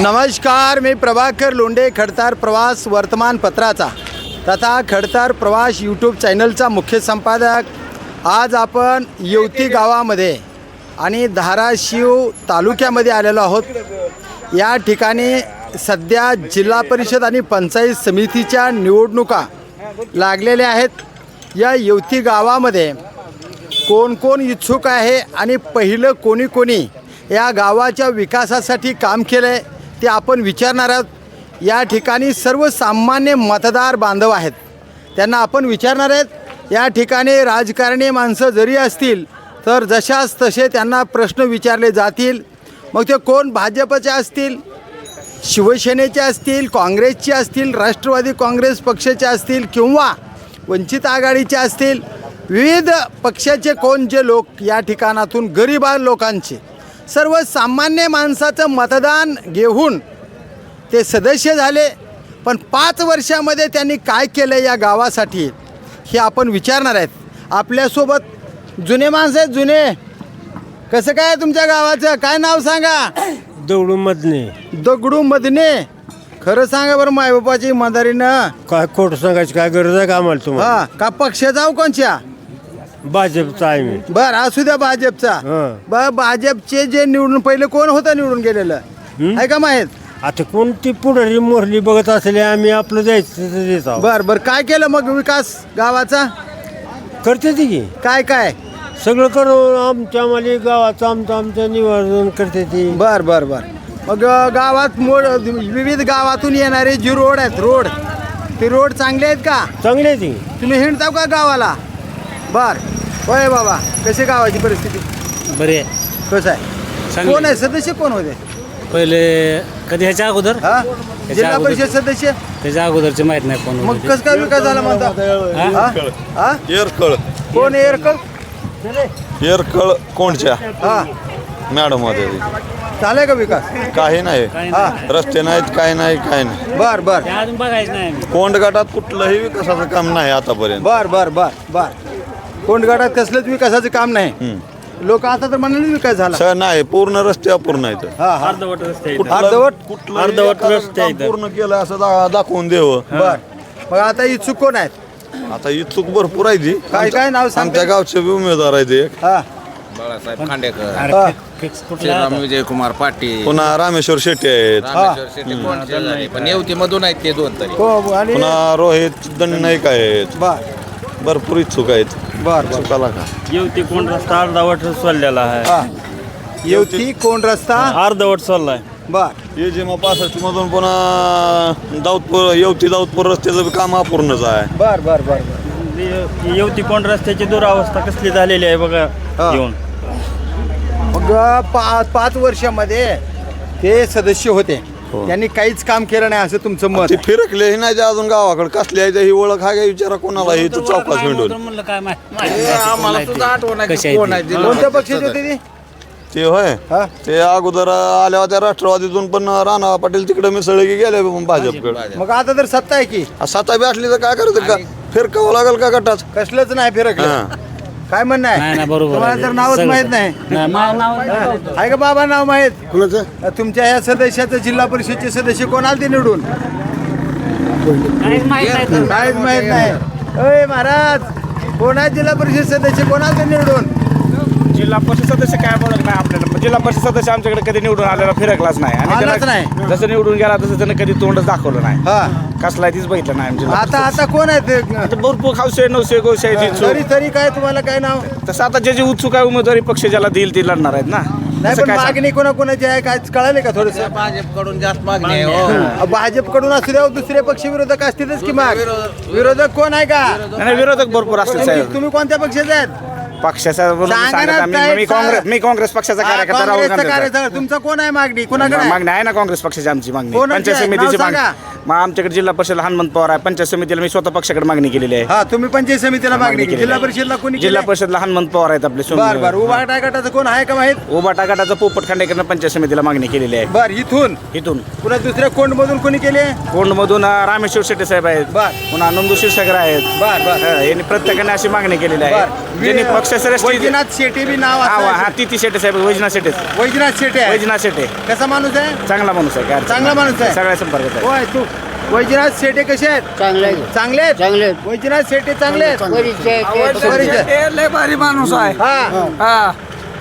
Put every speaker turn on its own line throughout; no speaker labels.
नमस्कार मी प्रभाकर लोंडे खडतार प्रवास वर्तमानपत्राचा. तथा खडतार प्रवास यूट्यूब चॅनलचा मुख्य संपादक. आज आपण येवती गावामध्ये आणि धाराशिव तालुक्यामध्ये आलेलो आहोत. या ठिकाणी सध्या जिल्हा परिषद आणि पंचायत समितीच्या निवडणुका लागलेल्या आहेत. या येवती गावामध्ये कोण कोण इच्छुक आहे आणि पहिलं कोणी कोणी या गावाच्या विकासासाठी काम केलं आहे ते आपण विचारणार आहोत. या ठिकाणी सर्वसामान्य मतदार बांधव आहेत. त्यांना आपण विचारणार आहेत या ठिकाणी राजकारणी माणसं जरी असतील तर जशाच तसे त्यांना प्रश्न विचारले जातील. मग ते कोण? भाजपचे असतील शिवसेनेचे असतील काँग्रेसचे असतील राष्ट्रवादी काँग्रेस पक्षाचे असतील किंवा वंचित आघाडीचे असतील विविध पक्षाचे कोण जे लोक या ठिकाणातून गरीब लोकांचे सर्वसामान्य माणसाचं मतदान घेऊन ते सदस्य झाले. पण पाच वर्षामध्ये त्यांनी काय केलं या गावासाठी हे आपण विचारणार आहेत. आपल्यासोबत जुने माणसं आहेत जुने. कसं काय आहे तुमच्या गावाचं? काय नाव सांगा?
दौडून मधने
दगडू मधने खरं सांगा बरं मायबापाची मदारीनं
काय खोट सांगायची काय गरज आहे का आम्हाला तुम्हाला?
हा का पक्ष जाऊ कोणच्या?
भाजपचा आहे मी.
बर असू द्या भाजपचा.
हं.
बर भाजपचे जे निवडून पहिले कोण होतं निवडून गेलेलं?
हं?
आहे का माहीत?
आता कोणती पुढारी मोरली बघत असले आम्ही आपलं जायचं तिथं देत आहोत.
बर बर काय केलं मग विकास गावाचा?
करते ती की.
काय काय?
सगळं करून आमच्या आम्हाला गावाचं आमचं आमचं निवारण करते ती.
बर बर बर. मग अ, गावात मोड विविध गावातून येणारे जे रोड आहेत रोड ते रोड चांगले आहेत का?
चांगली ती.
तुम्ही हिंडताव का गावाला? बर. होय बाबा कशी गावाची परिस्थिती?
बरे
कसं आहे?
चांगली.
कोण आहे. सदस्य? कोण होते?
पहिले कधी ह्याच्या अगोदर?
हा? जिल्हा
अगोदर-
परिषद सदस्य?
त्याच्या अगोदरचे माहीत नाही कोण
मग
होते.
कसं काय विकास झाला म्हणता हा? हा?
येरकळ.
कोण आहे एरकल
येरकळ कोणच्या?
हा.
मॅडम होते
चालेल का विकास?
काही नाही.
काही
हा.
नाही.
रस्ते नाहीत काही नाही काही नाही.
बर बर.
ते अजून बघायचं नाही आम्ही.
कोंड गटात कुठलंही विकासाचं काम नाही आतापर्यंत.
बर बर बर बर. कोंडगाडात कसलंच विकासाचं काम नाही. लोक आता तर म्हणाले विकास झाला.
सर नाही पूर्ण रस्ते अपूर्ण आहेत.
हा हा.
अर्धवट रस्ते आहेत.
कुठलं-
अर्धवट?
कुठलंही
अर्धवट
एखादं
रस्ते
काम
आहेत.
पूर्ण केलं असं दा- दाखवून देव.
बर. मग आता इच्छुक कोण आहेत?
आता इच्छुक भरपूर आहे ती
काय- काय नाव सांगता?
आमच्या गावचे बी उमेदवार आहेत एक.
हा.
बाळासाहेब खांडेकर.
हा.
श्रीराम? विजयकुमार पाटील.
पुन्हा रामेश्वर शेट्टी आहेत.
रामेश्वर शेट्टी कोणचे झाले पण येवती मधून आहेत ते दोन तरी.
हो आणि
पुन्हा रोहित दंडनाईक आहेत.
बर.
भरपूर इच्छुक आहेत.
बर बर.
चुकाला का?
येवती कोण रस्ता अर्धावट सोडलेला आहे.
हा. येवती कोण रस्ता?
अर्धवट सोडलाय
बर.
ये जे मग पासष्ट मधून पुन्हा दाऊदपूर येवती दाऊदपूर रस्त्याचं काम अपूर्णच आहे.
बर बर बर बर.
ये- येवती कोण रस्त्याची दुरावस्था कसली झालेली आहे बघा
हा.
येऊन
मग पा पाच वर्षामध्ये ते सदस्य होते.
हो.
त्यांनी काहीच काम केलं नाही असं तुमचं मत
ते
आहे.
फिरकले नाही ते अजून गावाकडे. कसले आहे ते ही ओळख हा काय विचारा कोणाला ही चौकात
म्हणलं काय माहित-
हे
आहे. ते.
आहे की
आहे
आहे
ती?
ते.
कोणत्या पक्षाचे होते ते?
ते होय.
हा?
ते अगोदर आल्या होत्या राष्ट्रवादीतून पण राणा पाटील तिकडे मिसळले की गेले भाजपकडे.
मग आता तर सत्ता आहे की.
साता बी असली तर काय करायचं का? फिरकावं लागेल का गटाच?
कसलंच नाही फिरकलं.
हा.
काय म्हणणं
नाही
आहे?
नाही बरोबर
तुम्हाला
आहे.
तर नावच
सगळं-
माहीत नाही.
नाही मला नाव
आहे का बाबा नाव माहीत? तुमच्या या सदस्याचं जिल्हा परिषदचे सदस्य कोण आले ते निवडून?
काहीच माहीत नाही तर.
काहीच माहीत नाही. अय महाराज कोण आहे जिल्हा परिषद सदस्य? कोण आले ते निवडून?
जिल्हा परिषद सदस्य काय बोलत नाही आपल्याला? पण जिल्हा परिषद सदस्य आमच्याकडे कधी निवडून आलेला फिरकलाच नाही. आणि
आलाच
त्याला-
नाही.
जसं निवडून गेला तसं त्यानं कधी तोंडच दाखवलं नाही.
हा.
कसला तीच बघितलं नाही जिल्हा
आता आता कोण आहे ते.
भरपूर खावशे नऊशे गोशे
तरी तरी काय तुम्हाला काय नाव?
तसं आता जे जे उत्सुक आहे उमेदवारी पक्ष ज्याला देईल ते लढणार आहेत ना.
नाही
तसं
पण
काय सांग-
मागणी कोणाकोणाची आहे? काय कळाले का थोडस?
भाजपकडून जास्त मागणी आहे हो.
भाजपकडून असू द्या दुसरे पक्ष विरोधक असतीलच की माग. विरोधक कोण आहे का?
नाही, नाही विरोधक भरपूर असतील
तुम्ही
साहेब.
तुम्ही कोणत्या पक्षाचे आहेत?
पक्षाचा बोलून
सांगा
सांगत
ना,
आम्ही-
साहेब,
मी काँग्रेस मी काँग्रेस पक्षाचा
हा,
कार्यकर्ता राहुल
काँग्रेसचा
गांधी
कार्यकर्ता. तुमचा कोण आहे मागणी? कोणाकडे आहे?
मागणी आहे? ना काँग्रेस पक्षाची आमची मागणी.
कोणाची
पंचायत
आहे?
समितीची मागणी. मग आमच्याकडे जिल्हा परिषद हनुमंत पवार आहे. पंचायत समितीला मी स्वतः पक्षाकडे मागणी केलेली आहे.
हा तुम्ही पंचायत समितीला मागणी केली. जिल्हा. परिषदला कोणी
जिल्हा? परिषदला हनुमंत पवार आहेत आपले
बर बर. उभा गटाचं कोण आहे का माहीत?
उबाटा गटाचं पोपट खांडेकरनं पंचायत समितीला मागणी केलेली आहे.
बर इथून?
इथून.
पुन्हा दुसऱ्या कोंड मधून कोणी केले?
कोंडमधून अं, रामेश्वर शेट्टी साहेब आहेत.
बर.
पुन्हा नंदू क्षीरसागर आहेत.
बर बर.
हा, यांनी प्रत्येकाने अशी मागणी केलेली
बर.
आहे ज्यांनी पक्षश्रेष्ठी
वैजनाथ शेट्टी बी नाव
हा
असं
हा ती ती शेट्टी साहेब वैजनाथ शेट्टी.
वैजनाथ आहे.
वैजनाथ शेट्टे.
कसा माणूस आहे?
चांगला माणूस आहे काय अडचण
चांगला
नाही.
माणूस आहे.
सगळ्या संपर्कात आहे.
होय तू वैजनाथ शेटे कसे आहेत?
चांगले
चांगले आहेत?
चांगले
वैजनाथ शेटे चांगले आहेत?
परिचय. लय भारी माणूस आहे.
हा.
हा.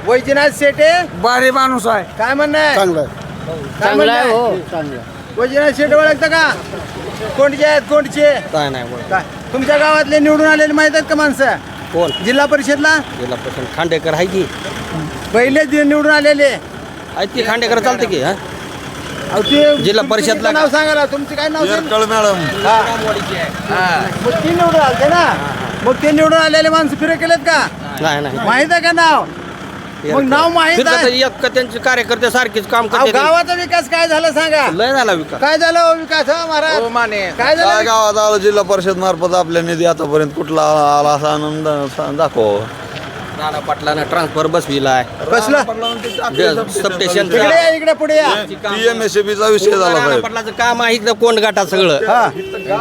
वैजनाथ शेटे?
भारी माणूस आहे.
काय म्हणणं आहे?
चांगलं
काय
चांगलं
म्हणणं
आहे
आहे?
हो. चांगलं
वैजनाथ शेटे ओळखता का? कोणचे आहेत? कोणचे?
काय नाही
काय? तुमच्या गावातले निवडून आलेले माहीत आहेत का माणसं?
कोण?
जिल्हा परिषदला?
जिल्हा परिषद. खांडेकर आहे की?
पहिले जे निवडून आलेले.
आहे ती खांडेकर चालते की हा?
अहो, ते
जिल्हा
तुमचं
परिषदला
नाव सांगा ना तुमचं काय नाव सांगा?
येरकळ मॅडम.
मग ते निवडून आले ना? मग ते निवडून आलेले माणसं फिरे केलेत का?
नाही नाही.
माहीत आहे का नाव? मग नाव माहीत
फिरकत
आहे.
एक का त्यांचे कार्यकर्ते सारखेच काम
अहो,
करते
गावाचा विकास काय झाला सांगा?
लय झाला विकास.
काय झालं हो विकास हो महाराज? काय
काय
झालं?
गावात आलं जिल्हा परिषद मार्फत आपल्या निधी आतापर्यंत कुठला आला असा आनंद दाखव.
राणा पाटलानं ट्रान्सफर बसविलाय
कसलं
सबस्टेशन
इकडे या, इकडे पुढे या.
विषय झाला
राणा
साहेब
पाटलाचं काम आहे इथं कोण गाठा सगळं.
हा.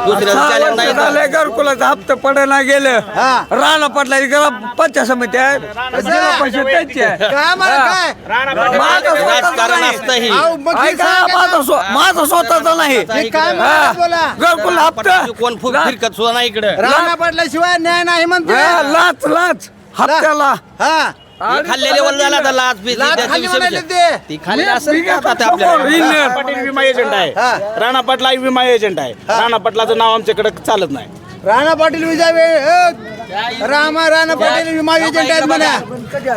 दुसऱ्याचं नाही. इथं.
घरकुलाचं हप्ते पडायला गेलं.
हा.
राणा पडला इकडं पंचायत समिती आहे. जिल्हा परिषद त्यांची आहे.
काय मला काय?
माझं स्वतःचं
राजकारण
नाही.
असतं
अहो, मग हे
ऐका,
सांगा
माझं स्व- माझं स्वतःचा नाही.
हे काय
हा.
म्हणतात बोला
घरकुल हप्ता.
कोण फु- फिरकत सुद्धा नाही इकडं.
राणा पडल्याशिवाय न्याय नाही म्हणते.
हा, लाच लाच. हप्त्याला
हा.
हे खाल्लेले वर झाला तर लाच बीच
लाच
त्याचा
खाल्ली
विषय
म्हणाले
विषय.
ते.
ती खाल्ली असेल का आता ते आपल्याला
राणा पाटील विमा एजंट आहे.
हा.
राणा पाटला विमा एजंट आहे. राणा पाटलाचं नाव आमच्याकडे चालत नाही.
राणा पाटील विजय रामा राणा पाटील विमा एजंट आहेत म्हणा.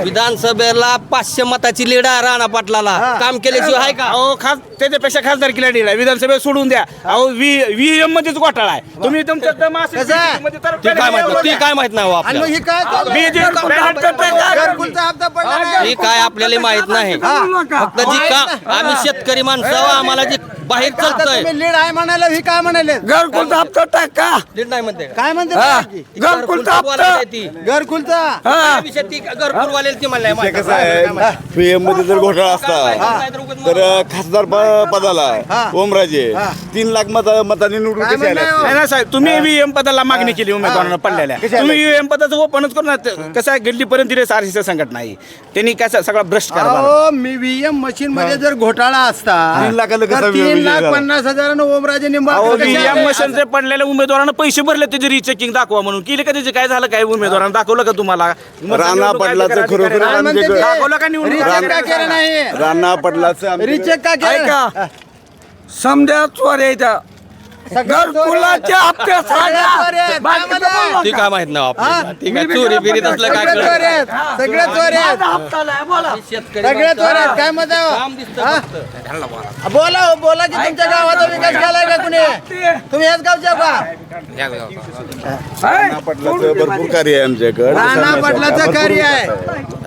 विधानसभेला पाचशे मताची लीड राणा पाटलाला. काम केल्याशिवाय आहे का?
अहो खास त्याच्यापेक्षा खासदार किला आहे. विधानसभेत सोडून द्या. अहो व्हीएम मध्येच घोटाळा आहे. तुम्ही तुमच्या दम असेल
कसं आहे?
मध्ये तर
ती काय माहीत ती काय माहीत नाही हो
आणि मग
आपल्याला
हे काय चालू आहे?
मी जे बॅनर करतोय का?
घरकुलचा हप्ता पडला नाही.
ही काय आपल्याला माहीत नाही. फक्त जी का आम्ही शेतकरी माणसं आहो, आम्हाला जी बाहेर चालतंय.
तुम्ही लीड आहे म्हणाले ही काय म्हणाले?
घरकुलचा हप्ता टाका
लीड नाही म्हणते. का?
काय म्हणते
हा.
बाकी?
ती
घरकुलचा हप्ता.
ती.
घरकुलचा
हा.
विषय ती? घरकुलवाल्याला ती म्हणलंय माहीत
कसं आहे पीएममध्ये जर घोटाळा असता तर खासदार प- पदाला ओमराजे तीन लाख मत मतांनी निवडून
काय
हो.
कसे आले?
म्हणणं
असते?
नाही ना साहेब तुम्ही ईव्हीएम पदाला मागणी केली उमेदवारांना पडलेल्या. तुम्ही ईव्हीएम पदाचं ओपनच करू ना कसं आहे गल्लीपर्यंत दिले आरसीच्या संघटना आहे त्यांनी कसं सगळा भ्रष्ट कारभार
अहो मी व्हीएम मशीन मध्ये जर घोटाळा असता
तीन लाखाला कसा
तर तीन लाख? पन्नास हजारानं ओमराजे निंबाळकर कसे आले?
मशीनचे पडलेल्या उमेदवारांना पैसे भरले त्याचे रिचेकिंग दाखवा म्हणून. केले का त्याचे? काय झालं? काय उमेदवारांना दाखवलं का तुम्हाला?
राणा पाटलाचं खरोखर
ते?
दाखवलं का निवडून?
रिचेक का केलं नाही?
राणा पटलाचं आमच्याकडे-
रिचेक का केलं?
ऐका. समजा चोर हप्ते. सांगा. बाकीचं बोलू?
ती काय माहीत नाही
हा?
आपल्याला ती काय चोरी बिरीत असलं काय
सगळे चोर
कळत
आहेत सगळे चोर आहेत.
हप्ता नाही बोला.
शेतकरी
सगळे चोर आहेत. काय
काम
हो?
दिसतं? फक्त.
बोला. हो, बोला की तुमच्या गावाचा विकास केलाय का कुणी? तुम्ही याच गावच्या का?
राणा पटलाचं भरपूर कार्य आहे आमच्याकडे.
राणा पाटलाचं कार्य आहे.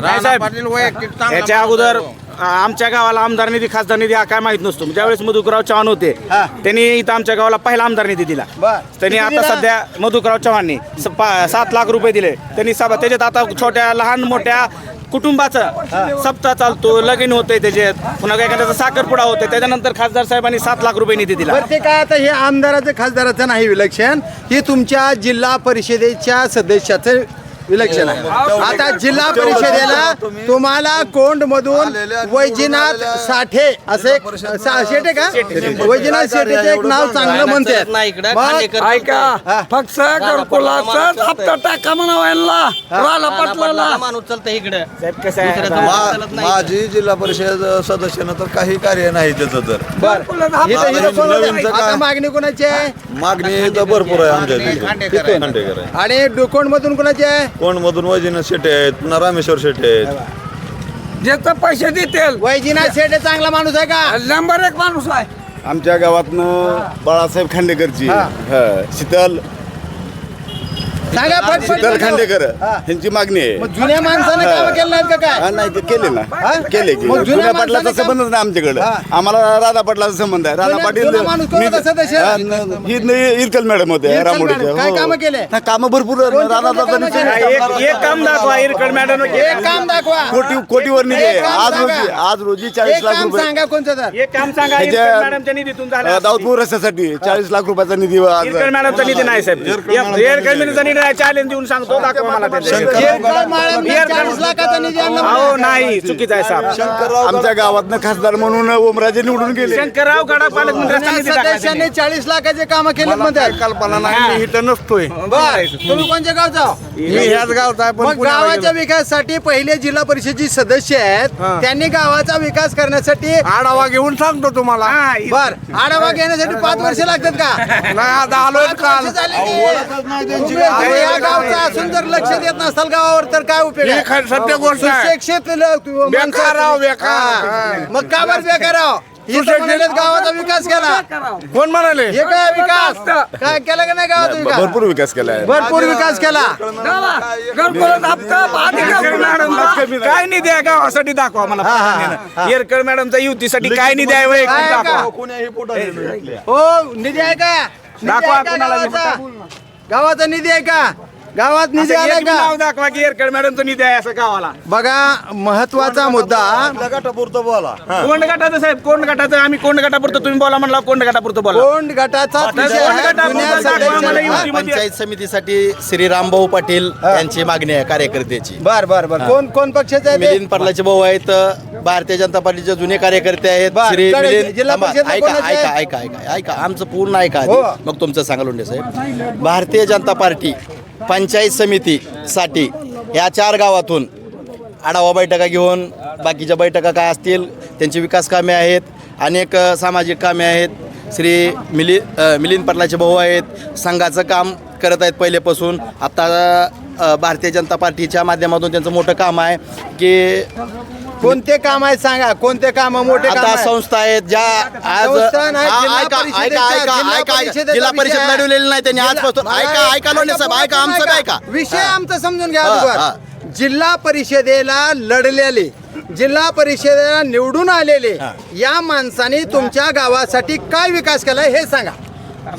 राणा पाटील वैयक्तिक चांगला
याच्या
माणूस
अगोदर
आहे.
आमच्या गावाला आमदार निधी खासदार निधी हा काय माहीत नसतो. ज्यावेळेस मधुकरराव चव्हाण होते
हा.
त्यांनी इथं आमच्या गावाला पहिला आमदार निधी दिला.
बर.
त्यांनी
किती
आता
दिला?
सध्या मधुकरराव चव्हाणनी स- पा- सात लाख रुपये दिले. त्यांनी सभा त्याच्यात आता छोट्या लहान मोठ्या कुटुंबाचं सप्ताह चालतो लगीन होतंय त्याच्यात. पुन्हा काय एखाद्याचा साखरपुडा होतोय त्याच्यानंतर खासदार साहेबांनी सात लाख रुपये निधी दिला.
बरं ते काय आता हे आमदाराचं खासदाराचं नाही विलक्षण. हे तुमच्या जिल्हा परिषदेच्या सदस्याचं विलक्षण आहे. आता जिल्हा परिषदेला तुम्हाला कोंड मधून वैजनाथ साठे असे शेटे का? वैजनाथ शेटेचे एक नाव चांगलं म्हणते
नाही इकडं खांडेकर
ऐका फक्त हप्ता टाका म्हणावायला राला पटलाला
माणूस चालतं इकडं.
माझी जिल्हा परिषद सदस्यानं तर काही कार्य नाही त्याचं तर?
मागणी कोणाची आहे?
मागणी तर भरपूर आहे आमच्या
आणि कोण मधून कोणाची आहे?
कोण मधून वैजनाथ शेट्टे आहेत पुन्हा रामेश्वर शेट्टे आहेत.
ज्याचं पैसे देतील.
वैजनाथ शेटे चांगला माणूस आहे का?
नंबर एक माणूस आहे.
आमच्या गावातनं बाळासाहेब खांडेकरची.
हा.
हा, शीतल
सांगा पटपट
शीतल खांडेकर यांची मागणी आहे.
मग जुन्या माणसानं काम केलं नाहीत का काय?
हा, नाही ते केले ना.
हा?
केले की
मग जुन्या
जुन्या
माणसाने
पाटलाचा
काम-
संबंधच नाही आमच्याकडे. आम्हाला राधा पाटलाचा संबंध आहे. राधा
जुन्या-
पाटील
जुना माणूस कोण होता सदस्य?
न- न- इरकल मॅडम होते
इरकल मॅडम. काय
हो.
कामं केले?
नाही, कामं भरपूर
कोणती
राधा
कोणती कामं केली?
एक एक काम दाखवा इरकड मॅडम.
एक काम दाखवा.
कोटी कोटीवर निधी आहे
एक काम
आज
सांगा.
रोजी आज रोजी चाळीस
एक
लाख
काम
रुपये
सांगा कोणतं तर.
एक काम सांगा इरकड मॅडमच्या निधीतून
अ,
झालं
दाऊदपूर रस्त्यासाठी चाळीस लाख रुपयाचा निधी आज-
इरकड मॅडमचा निधी नाही साहेब. इरकड मॅडमचा निधी नाही चॅलेंज देऊन सांगतो दाखवा मला नाही चुकीचा आहे साहेब.
आमच्या गावातनं खासदार म्हणून ओमराजे निवडून गेले.
शंकरराव गडा त्यांनी.
चाळीस लाखाचे काम केले म्हणतात.
कल्पना नाही मी इथं नसतोय.
तुम्ही कोणत्या गावचा?
मी ह्याच गावचा आहे पण
गावाच्या. विकासासाठी पहिले जिल्हा परिषदची सदस्य आहेत. त्यांनी गावाचा विकास करण्यासाठी
आढावा घेऊन सांगतो तुम्हाला.
हा,
बर आढावा घेण्यासाठी पाच वर्ष लागतात का?
नाही आता आलोय
पाच
काल.
तुम्ही या गावचा असून जर लक्ष देत नसाल गावावर तर काय उपयोग
ही? खरं सत्य गोष्ट आहे.
सुशिक्षित ल- तु-
बेकार
माणसं-
राव, बेकार.
हा. मग का बरं बेकार राव? ही तर म्हणालेत गावाचा विकास केला.
कोण म्हणाले?
हे काय विकास? काय केला का नाही गावाचा विकास?
भरपूर विकास केलाय
भरपूर विकास केला.
काय निधी आहे गावासाठी दाखवा मला येरकड मॅडमचा युतीसाठी काय निधी आहे वैयक्तिक
काय
दाखवा
का? हो निधी आहे का? निधी
दाखवा
आहे का
कुणाला
गावाचा? गावाचा निधी आहे का? गावात निधी
एक
का?
नाव दाखवा की येरकड मॅडमचा निधी आहे असं गावाला.
बघा महत्त्वाचा मुद्दा.
कोंड गटाचं साहेब कोंड गटाचं आम्ही कोंड गटापुरतं तुम्ही बोला म्हणला कोंड गटापुरतं बोला.
कोंड गटाचा विषय आहे.
गटापुरतं
जुन्या.
पंचायत समितीसाठी श्री रामभाऊ पाटील यांची मागणी आहे कार्यकर्त्याची.
बर बर बर. कोण कोण पक्षाचे आहे ते?
मिलिंद पाटलाचे भाऊ आहेत भारतीय जनता पार्टीचे जुने कार्यकर्ते आहेत
बर,
श्री मिलिंद
जिल्हा
थांबा,
परिषदला
ऐका
कोणाचे
ऐका? ऐका ऐका ऐका. आमचं पूर्ण ऐका आधी.
हो.
मग तुमचं सांगा लोंढे साहेब. भारतीय जनता पार्टी पंचायत समितीसाठी या चार गावातून आढावा बैठका घेऊन बाकीच्या बैठका काय असतील त्यांची विकास कामे आहेत अनेक सामाजिक कामे आहेत. श्री मिलि मिलिंद पाटलाचे भाऊ आहेत संघाचं काम करत आहेत पहिलेपासून. आता भारतीय जनता पार्टीच्या माध्यमातून त्यांचं मोठं काम आहे की
कोणते काम आहे सांगा? कोणते काम? मोठे काम
आता
आहे?
संस्था आहेत ज्या आज
संस्था नाही,
हा,
जिल्हा
ऐका
परिषदेच्या-
ऐका ऐका
जिल्हा
ऐका
परिषदेचा
जिल्हा परिषद
विषय आहे.
लढवलेली नाही त्यांनी
जिल्हा-
आजपासून ऐका ऐका लोंढे साहेब ऐका आमचं बी ऐका.
विषय
हा.
आमचा समजून घ्या
हा,
अगोदर. जिल्हा परिषदेला लढलेले जिल्हा परिषदेला निवडून आलेले या माणसाने तुमच्या गावासाठी काय विकास केलाय हे सांगा.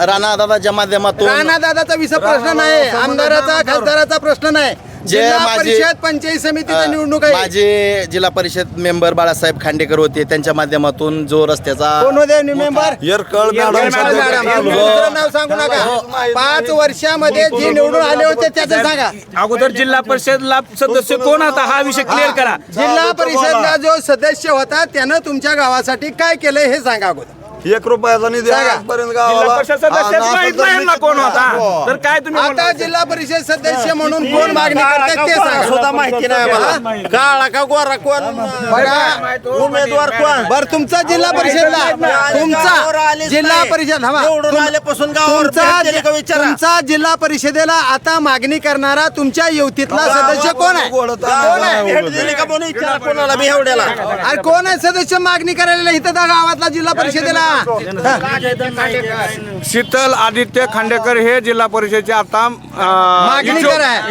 राणा दादाच्या माध्यमातून
राणा दादाचा विषय प्रश्न नाही आमदाराचा खासदाराचा प्रश्न नाही.
जे
जिल्हा
माझे-
परिषद पंचायत समितीची निवडणूक आहे.
माझे जिल्हा परिषद मेंबर बाळासाहेब खांडेकर होते. त्यांच्या माध्यमातून जो रस्त्याचा
कोण होते? Member?
Yerkal
Yerkal
madam
madam.
Madam दुसरं नाव सांगू नका. पाच वर्षामध्ये जे निवडून आले होते त्याचं सांगा.
अगोदर जिल्हा परिषदला सदस्य कोण होता? हा विषय क्लिअर करा.
जिल्हा परिषदला जो सदस्य होता त्यानं तुमच्या गावासाठी काय केलंय हे सांगा अगोदर.
एक रुपयाचा निधी
सांगा.
आजपर्यंत
जिल्हा
गावाला
परिषद सदस्य
हा,
माहीत
असं
नाही
तर
ना कोण होता. तर काय तुम्ही
आता? जिल्हा परिषद सदस्य म्हणून कोण मागणी करतात ते सांगा.
सुद्धा माहिती नाही मला काळा का गोरा कोण?
बघा.
उमेदवार कोण?
बर तुमचा जिल्हा परिषदला तुमचा जिल्हा परिषद थांबा.
निवडून
तुम-
आल्यापासून गावावर
तुमचा
भेट दिली का विचारा?
तुमचा जिल्हा परिषदेला आता मागणी करणारा तुमच्या युतीतला सदस्य कोण आहे? कोण आहे?
भेट दिली का म्हणून विचारा कोणाला बी एवढ्याला.
अरे कोण आहे सदस्य मागणी करायला? इथं त्या गावातला जिल्हा परिषदेला.
शीतल आदित्य खांडेकर हे जिल्हा परिषदेचे आता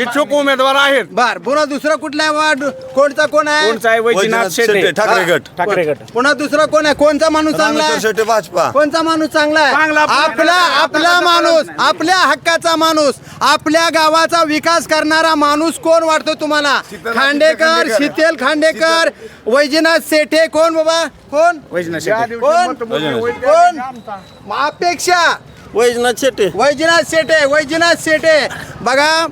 इच्छुक- उमेदवार आहेत.
बर पुन्हा दुसरा कुठला आहे वार्ड? कोणता कोण आहे?
कोणचा आहे? वैजनाथ शेटे.
ठाकरे गट.
ठाकरे गट.
पुन्हा दुसरा कोण आहे? कोणता माणूस चांगला आहे?
शेट्टी भाजपा.
कोणता माणूस चांगला
चांगला
आहे
आपला-
आपला आपला माणूस आपल्या हक्काचा माणूस आपल्या गावाचा विकास करणारा माणूस कोण वाटतो तुम्हाला? खांडेकर शीतेल खांडेकर वैजनाथ सेठे कोण बाबा? कोण?
वैजनाथ शेटे.
कोण? कोण? अपेक्षा?
वैजनाथ शेट्टी
वैजनाथ शेटे वैजनाथ शेटे. बघा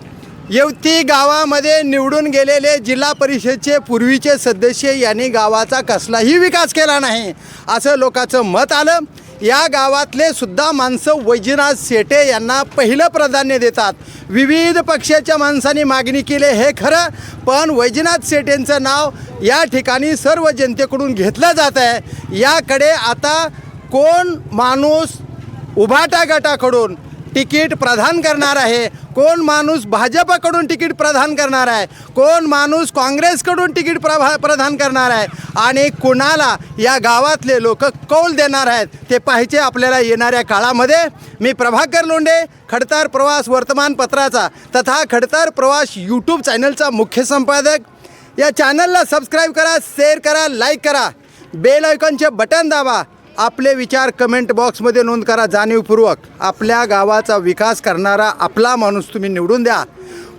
येवती गावामध्ये निवडून गेलेले जिल्हा परिषदचे पूर्वीचे सदस्य यांनी गावाचा कसलाही विकास केला नाही असं लोकांचं मत आलं. या गावातले सुद्धा माणसं वैजनाथ शेटे यांना पहिलं प्राधान्य देतात. विविध पक्षाच्या माणसांनी मागणी केली हे खरं. पण वैजनाथ शेटेंचं नाव या ठिकाणी सर्व जनतेकडून घेतलं जात आहे. याकडे आता कोण माणूस उभाटा गटाकडून तिकीट प्रदान करणार आहे? कोण माणूस भाजपकडून तिकीट प्रदान करणार आहे? कोण माणूस काँग्रेसकडून तिकीट प्रभा प्रदान करणार आहे? आणि कुणाला या गावातले लोक कौल देणार आहेत? ते पाहिजे आपल्याला येणाऱ्या काळामध्ये. मी प्रभाकर लोंडे खडतार प्रवास वर्तमानपत्राचा तथा खडतार प्रवास यूट्यूब चॅनलचा मुख्य संपादक. या चॅनलला सबस्क्राईब करा शेअर करा लाईक करा. बेल आयकॉनचे बटन दाबा. आपले विचार कमेंट बॉक्समध्ये नोंद करा जाणीवपूर्वक. आपल्या गावाचा विकास करणारा आपला माणूस तुम्ही निवडून द्या.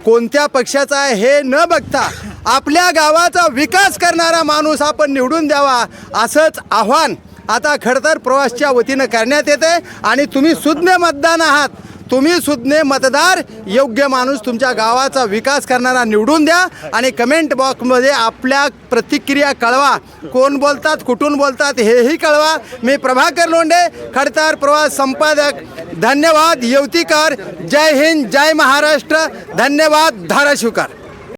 कोणत्या पक्षाचा आहे हे न बघता आपल्या गावाचा विकास करणारा माणूस आपण निवडून द्यावा असंच आव्हान आता खडतर प्रवासच्या वतीनं करण्यात येते आणि तुम्ही सुज्ञ मतदान आहात. तुम्ही सुज्ञ मतदार योग्य माणूस तुमच्या गावाचा विकास करणारा निवडून द्या आणि कमेंट बॉक्समध्ये आपल्या प्रतिक्रिया कळवा. कोण बोलतात कुठून बोलतात हेही कळवा. मी प्रभाकर लोंढे खडतार प्रवास संपादक. धन्यवाद येवतीकर. जय हिंद जय महाराष्ट्र. धन्यवाद धाराशिवकर.